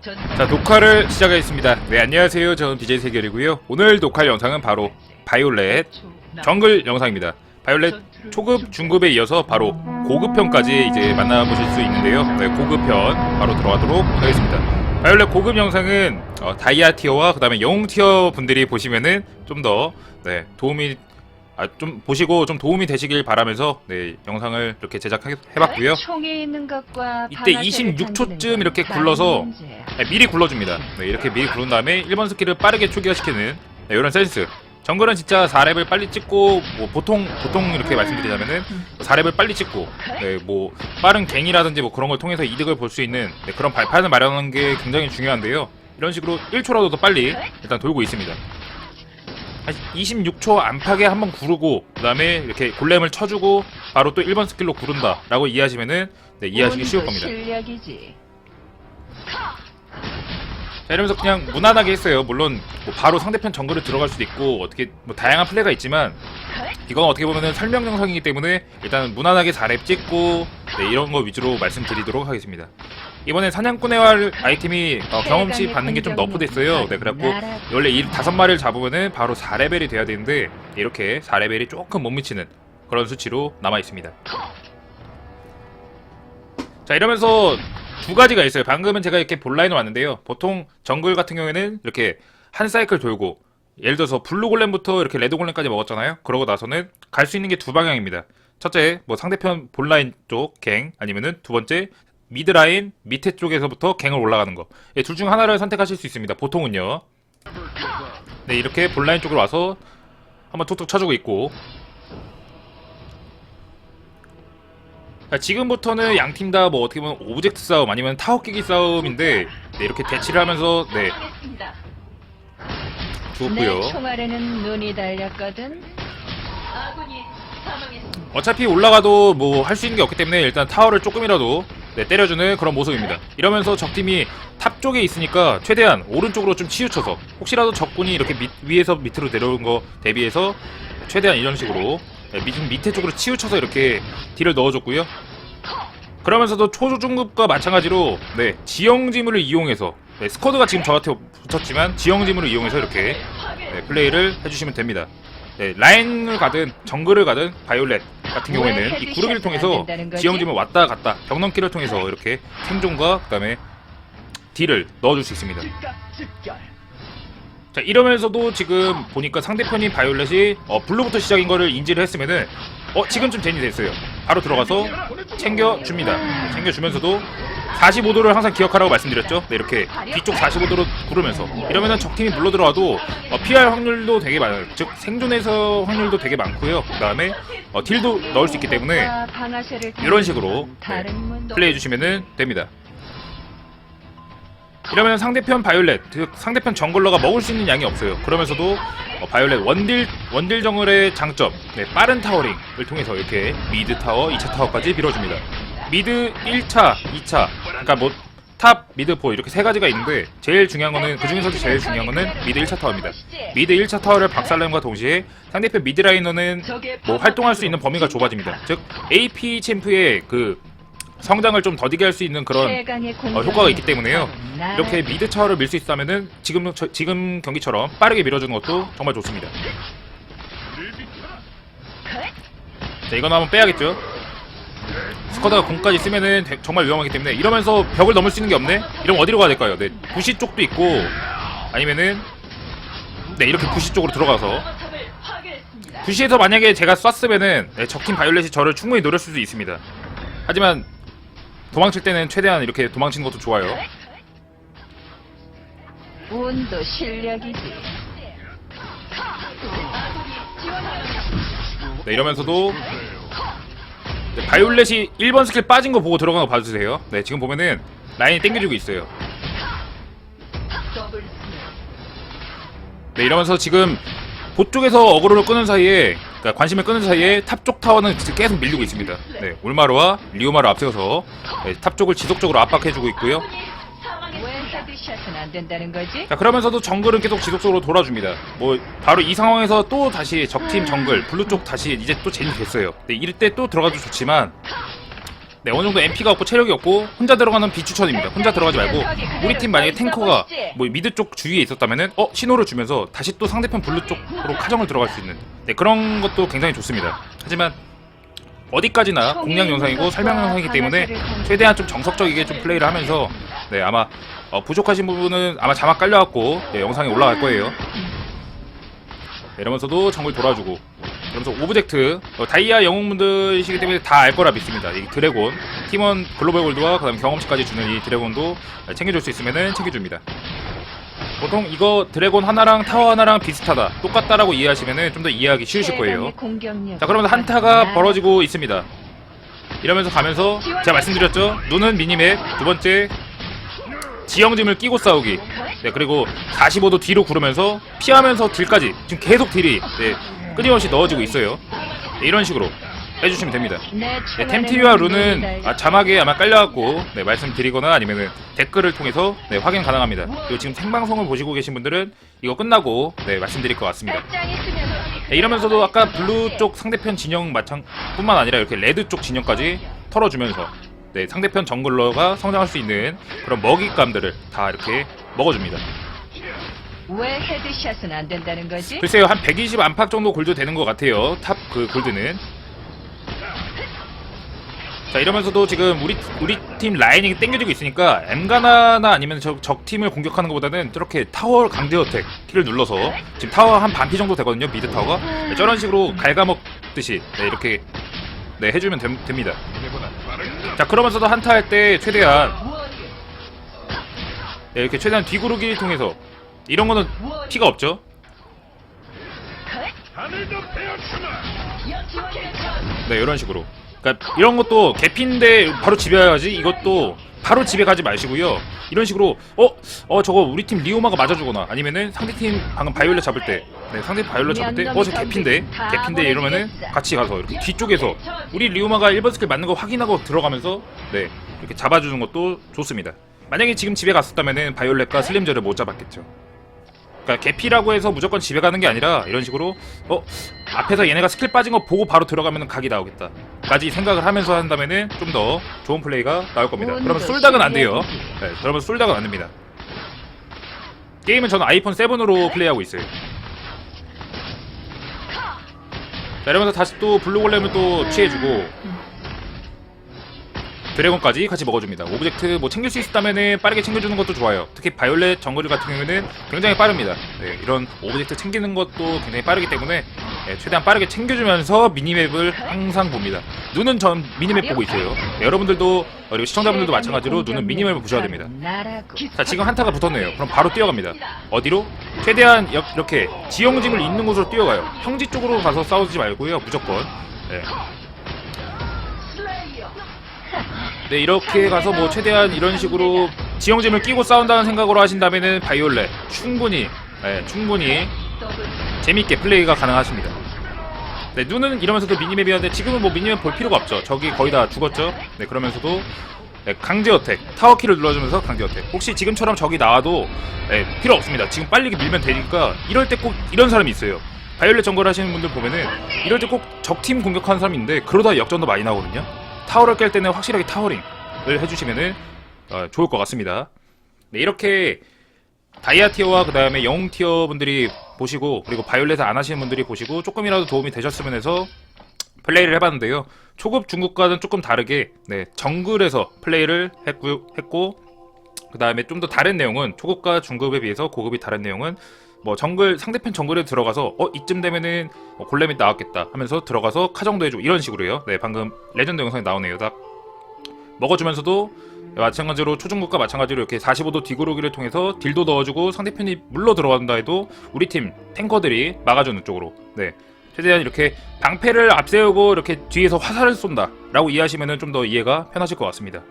자 녹화를 시작하겠습니다. 네 안녕하세요. 저는 BJ 세결이고요. 오늘 녹화 영상은 바로 바이올렛 정글 영상입니다. 바이올렛 초급, 중급에 이어서 바로 고급편까지 이제 만나보실 수 있는데요. 네 고급편 바로 들어가도록 하겠습니다. 바이올렛 고급 영상은 어, 다이아 티어와 그 다음에 영웅 티어 분들이 보시면은 좀더 네, 도움이 아, 좀 보시고 좀 도움이 되시길 바라면서 네 영상을 이렇게 제작해봤고요 총에 있는 것과 이때 방아쇠를 26초쯤 당기는 이렇게 건 굴러서. 네, 미리 굴러줍니다. 네, 이렇게 미리 굴른 다음에 1번 스킬을 빠르게 초기화시키는 네, 이런 센스. 정글은 진짜 4렙을 빨리 찍고 뭐 보통 보통 이렇게 말씀드리자면은 4렙을 빨리 찍고 네, 뭐 빠른 갱이라든지 뭐 그런 걸 통해서 이득을 볼 수 있는 네, 그런 발판을 마련하는 게 굉장히 중요한데요. 이런 식으로 1초라도 더 빨리 일단 돌고 있습니다. 한 26초 안팎에 한번 구르고 그 다음에 이렇게 골렘을 쳐주고 바로 또 1번 스킬로 구른다 라고 이해하시면은 네, 이해하시기 쉬울 겁니다. 실력이지. 자, 이러면서 그냥 무난하게 했어요. 물론 뭐 바로 상대편 정글을 들어갈 수도 있고 어떻게 뭐 다양한 플레이가 있지만 이건 어떻게 보면은 설명 영상이기 때문에 일단 무난하게 4렙 찍고 네, 이런 거 위주로 말씀드리도록 하겠습니다. 이번에 사냥꾼의 활 아이템이 어, 경험치 받는 게 좀 너프됐어요. 네, 그래갖고 원래 이 다섯 마리를 잡으면은 바로 4레벨이 돼야 되는데 이렇게 4레벨이 조금 못 미치는 그런 수치로 남아 있습니다. 자 이러면서 두 가지가 있어요. 방금은 제가 이렇게 본라인으로 왔는데요. 보통 정글 같은 경우에는 이렇게 한 사이클 돌고 예를 들어서 블루 골렘부터 이렇게 레드 골렘까지 먹었잖아요. 그러고 나서는 갈 수 있는 게 두 방향입니다. 첫째, 뭐 상대편 본라인 쪽 갱, 아니면은 두 번째, 미드라인 밑에 쪽에서부터 갱을 올라가는 거. 예, 둘중 하나를 선택하실 수 있습니다. 보통은요. 네, 이렇게 본라인 쪽으로 와서 한번 툭툭 쳐주고 있고. 자, 지금부터는 양 팀 다 뭐 어떻게 보면 오브젝트 싸움 아니면 타워 끼기 싸움인데 네, 이렇게 대치를 하면서 네 죽었고요. 내 총알에는 눈이 달렸거든. 어차피 올라가도 뭐 할 수 있는 게 없기 때문에 일단 타워를 조금이라도 네, 때려주는 그런 모습입니다. 이러면서 적팀이 탑 쪽에 있으니까 최대한 오른쪽으로 좀 치우쳐서 혹시라도 적군이 이렇게 밑, 위에서 밑으로 내려오는 거 대비해서 최대한 이런 식으로 네, 밑, 밑에 쪽으로 치우쳐서 이렇게 딜을 넣어줬고요. 그러면서도 초중급과 마찬가지로 네, 지형지물을 이용해서 네, 스쿼드가 지금 저한테 붙었지만 지형지물을 이용해서 이렇게 네, 플레이를 해주시면 됩니다. 네, 라인을 가든 정글을 가든 바이올렛 같은 경우에는 이 구르기를 통해서 지형지물 왔다 갔다 벽 넘기를 통해서 이렇게 생존과 그다음에 딜을 넣어줄 수 있습니다. 자 이러면서도 지금 보니까 상대편인 바이올렛이 어, 블루부터 시작인 거를 인지를 했으면은 어 지금쯤 제니 됐어요. 바로 들어가서 챙겨줍니다. 챙겨주면서도 45도를 항상 기억하라고 말씀드렸죠. 네, 이렇게 뒤쪽 45도로 구르면서 이러면은 적팀이 물러 들어와도 어, 피할 확률도 되게 많아요. 즉 생존해서 확률도 되게 많고요. 그 다음에 어, 딜도 넣을 수 있기 때문에 방아쇠를 이런 식으로 네, 플레이해 주시면 됩니다. 이러면 상대편 바이올렛, 즉 상대편 정글러가 먹을 수 있는 양이 없어요. 그러면서도 어, 바이올렛 원딜 원딜 정글의 장점, 네, 빠른 타워링을 통해서 이렇게 미드 타워, 2차 타워까지 빌어줍니다. 미드 1차, 2차, 그러니까 뭐 탑, 미드, 포 이렇게 세 가지가 있는데 제일 중요한 거는 그 중에서도 제일 중요한 거는 미드 1차 타워입니다. 미드 1차 타워를 박살냄과 동시에 상대편 미드 라이너는 뭐 활동할 수 있는 범위가 좁아집니다. 즉 AP 챔프의 그 성장을 좀 더디게 할 수 있는 그런 어, 효과가 있기 때문에요. 이렇게 미드 차워를 밀 수 있다면은 지금 저- 지금 경기처럼 빠르게 밀어주는 것도 정말 좋습니다. 자 이건 한번 빼야겠죠. 스쿼드가 공까지 쓰면은 대- 정말 위험하기 때문에 이러면서 벽을 넘을 수 있는 게 없네. 이러면 어디로 가야 될까요? 네 부시 쪽도 있고 아니면은 네 이렇게 부시 쪽으로 들어가서 부시에서 만약에 제가 쐈으면은 네, 적팀 바이올렛이 저를 충분히 노릴 수도 있습니다. 하지만 도망칠 때는 최대한 이렇게 도망치는 것도 좋아요. 운도 실력이지. 네, 이러면서도 네, 바이올렛이 1번 스킬 빠진 거 보고 들어간 거 봐주세요. 네, 지금 보면은 라인이 땡겨주고 있어요. 네, 이러면서 지금 보 쪽에서 어그로를 끄는 사이에, 그러니까 관심을 끄는 사이에 탑 쪽 타워는 계속 밀리고 있습니다. 네, 올마르와 리오마를 앞세워서 네, 탑 쪽을 지속적으로 압박해주고 있고요. 왜 헤드샷은 안 된다는 거지? 자 그러면서도 정글은 계속 지속적으로 돌아줍니다. 뭐 바로 이 상황에서 또 다시 적팀 정글 블루 쪽 다시 이제 또 제니 됐어요. 네, 이럴 때 또 들어가도 좋지만 네, 어느 정도 MP가 없고 체력이 없고 혼자 들어가는 비추천입니다. 혼자 들어가지 말고 우리 팀 만약에 탱커가 뭐 미드 쪽 주위에 있었다면은 어 신호를 주면서 다시 또 상대편 블루 쪽으로 카정을 들어갈 수 있는 네, 그런 것도 굉장히 좋습니다. 하지만 어디까지나 공략 영상이고 설명 영상이기 때문에 최대한 좀 정석적이게 좀 플레이를 하면서 네 아마 어, 부족하신 부분은 아마 자막 깔려갖고 네, 영상이 올라갈 거예요. 네, 이러면서도 정글 돌아주고 그러면서 오브젝트 어, 다이아 영웅분들이시기 때문에 다 알 거라 믿습니다. 이 드래곤 팀원 글로벌 골드와 그다음 경험치까지 주는 이 드래곤도 챙겨줄 수 있으면은 챙겨줍니다. 보통 이거 드래곤 하나랑 타워 하나랑 비슷하다 똑같다라고 이해하시면은 좀 더 이해하기 쉬우실 거예요. 자 그러면서 한타가 벌어지고 있습니다. 이러면서 가면서 제가 말씀드렸죠. 눈은 미니맵 두 번째 지형짐을 끼고 싸우기. 네 그리고 45도 뒤로 구르면서 피하면서 딜까지 지금 계속 딜이 네, 끊임없이 넣어지고 있어요. 네, 이런 식으로 해주시면 됩니다. 네, 템티와 룬은 아, 자막에 아마 깔려갖고 네, 말씀드리거나 아니면은 댓글을 통해서 네, 확인 가능합니다. 그리고 지금 생방송을 보시고 계신 분들은 이거 끝나고 네, 말씀드릴 것 같습니다. 네, 이러면서도 아까 블루 쪽 상대편 진영 마찬 뿐만 아니라 이렇게 레드 쪽 진영까지 털어주면서 네, 상대편 정글러가 성장할 수 있는 그런 먹잇감들을 다 이렇게 먹어줍니다. 왜 헤드샷은 안 된다는 거지? 글쎄요 한 120 안팎 정도 골드 되는 것 같아요 탑 그 골드는 자 이러면서도 지금 우리 우리 팀 라인이 땡겨지고 있으니까 엠가나나 아니면 적, 적 팀을 공격하는 것보다는 저렇게 타워 강제 어택 키를 눌러서 지금 타워 한 반피 정도 되거든요 미드 타워가 네, 저런 식으로 갉아먹듯이 네, 이렇게 네 해주면 됨- 됩니다 자 그러면서도 한타 할 때 최대한 네, 이렇게 최대한 뒤구르기를 통해서 이런 거는 피가 없죠? 네 이런 식으로. 그러니까 이런 것도 개피인데 바로 집에 가야지 이것도 바로 집에 가지 마시고요. 이런 식으로 어? 어 저거 우리 팀 리오마가 맞아주거나 아니면은 상대팀 방금 바이올렛 잡을 때 네, 상대 바이올렛 잡을 때 어 저 개피인데 개피인데 이러면은 같이 가서 이렇게 뒤쪽에서 우리 리오마가 1번 스킬 맞는 거 확인하고 들어가면서 네 이렇게 잡아주는 것도 좋습니다. 만약에 지금 집에 갔었다면은 바이올렛과 슬림저를 못 잡았겠죠. 그러니까 개피라고 해서 무조건 집에 가는 게 아니라 이런 식으로 어 앞에서 얘네가 스킬 빠진 거 보고 바로 들어가면 각이 나오겠다 까지 생각을 하면서 한다면은 좀 더 좋은 플레이가 나올 겁니다. 그러면 솔닥은 안 돼요. 네, 그러면 솔닥은 안 됩니다. 게임은 저는 아이폰 7으로 플레이하고 있어요. 자, 이러면서 다시 또 블루골렘을 또 취해주고 드래곤까지 같이 먹어줍니다. 오브젝트 뭐 챙길 수 있다면은 빠르게 챙겨주는 것도 좋아요. 특히 바이올렛 정글 같은 경우에는 굉장히 빠릅니다. 네, 이런 오브젝트 챙기는 것도 굉장히 빠르기 때문에 네, 최대한 빠르게 챙겨주면서 미니맵을 항상 봅니다. 눈은 전 미니맵 보고 있어요. 네, 여러분들도 어, 그리고 시청자분들도 마찬가지로 눈은 미니맵을 보셔야 됩니다. 자 지금 한타가 붙었네요. 그럼 바로 뛰어갑니다. 어디로? 최대한 역- 이렇게 지형짐을 있는 곳으로 뛰어가요. 평지 쪽으로 가서 싸우지 말고요. 무조건. 네. 네 이렇게 가서 뭐 최대한 이런 식으로 지형짐을 끼고 싸운다는 생각으로 하신다면은 바이올렛 충분히 네, 충분히 재밌게 플레이가 가능하십니다. 네 눈은 이러면서도 미니맵이었는데 지금은 뭐 미니맵 볼 필요가 없죠. 저기 거의 다 죽었죠. 네 그러면서도 네, 강제 어택. 타워 키를 눌러주면서 강제 어택. 혹시 지금처럼 적이 나와도 네, 필요 없습니다. 지금 빨리 밀면 되니까 이럴 때 꼭 이런 사람이 있어요. 바이올렛 정글 하시는 분들 보면은 이럴 때 꼭 적팀 공격하는 사람이 있는데 그러다 역전도 많이 나오거든요. 타워를 깰 때는 확실하게 타워링을 해주시면은 어, 좋을 것 같습니다. 네, 이렇게 다이아 티어와 그 다음에 영웅 티어 분들이 보시고 그리고 바이올렛을 안 하시는 분들이 보시고 조금이라도 도움이 되셨으면 해서 플레이를 해봤는데요. 초급 중급과는 조금 다르게 네, 정글에서 플레이를 했고, 했고 그 다음에 좀 더 다른 내용은 초급과 중급에 비해서 고급이 다른 내용은 뭐 정글 상대편 정글에 들어가서 어 이쯤 되면은 어, 골렘이 나왔겠다 하면서 들어가서 카정도 해주고 이런 식으로요. 네 방금 레전드 영상이 나오네요. 딱 먹어주면서도 마찬가지로 초중급과 마찬가지로 이렇게 45도 뒤구르기를 통해서 딜도 넣어주고 상대편이 물러 들어간다 해도 우리 팀 탱커들이 막아주는 쪽으로 네 최대한 이렇게 방패를 앞세우고 이렇게 뒤에서 화살을 쏜다 라고 이해하시면 좀 더 이해가 편하실 것 같습니다.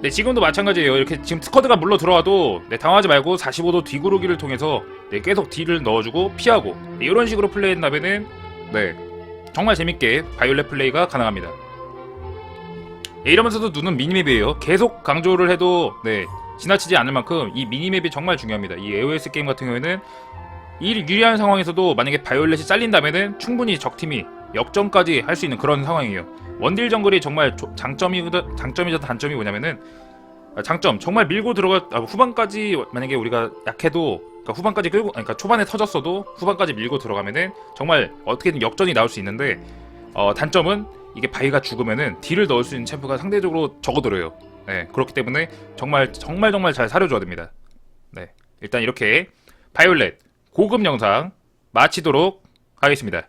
네 지금도 마찬가지예요. 이렇게 지금 스쿼드가 물러 들어와도 네, 당하지 말고 45도 뒤구르기를 통해서 네, 계속 딜을 넣어주고 피하고 네, 이런 식으로 플레이한다면은 네 정말 재밌게 바이올렛 플레이가 가능합니다. 네, 이러면서도 눈은 미니맵이에요. 계속 강조를 해도 네 지나치지 않을 만큼 이 미니맵이 정말 중요합니다. 이 AOS 게임 같은 경우에는 이 유리한 상황에서도 만약에 바이올렛이 잘린다면은 충분히 적팀이 역전까지 할 수 있는 그런 상황이에요. 원딜 정글이 정말 조- 장점이든 장점이자 단점이 뭐냐면은 아, 장점 정말 밀고 들어가 아, 후반까지 만약에 우리가 약해도 그러니까 후반까지 끌고 그러니까 초반에 터졌어도 후반까지 밀고 들어가면은 정말 어떻게든 역전이 나올 수 있는데 어, 단점은 이게 바위가 죽으면은 딜을 넣을 수 있는 챔프가 상대적으로 적어들어요. 네 그렇기 때문에 정말 정말 정말 잘 사려줘야 됩니다. 네 일단 이렇게 바이올렛 고급 영상 마치도록 하겠습니다.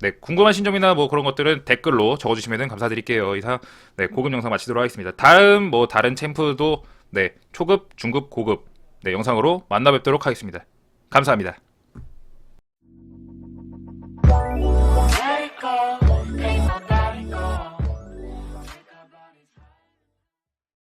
네, 궁금하신 점이나 뭐 그런 것들은 댓글로 적어주시면 감사드릴게요. 이상, 네, 고급 영상 마치도록 하겠습니다. 다음 뭐 다른 챔프도, 네, 초급, 중급, 고급, 네, 영상으로 만나 뵙도록 하겠습니다. 감사합니다.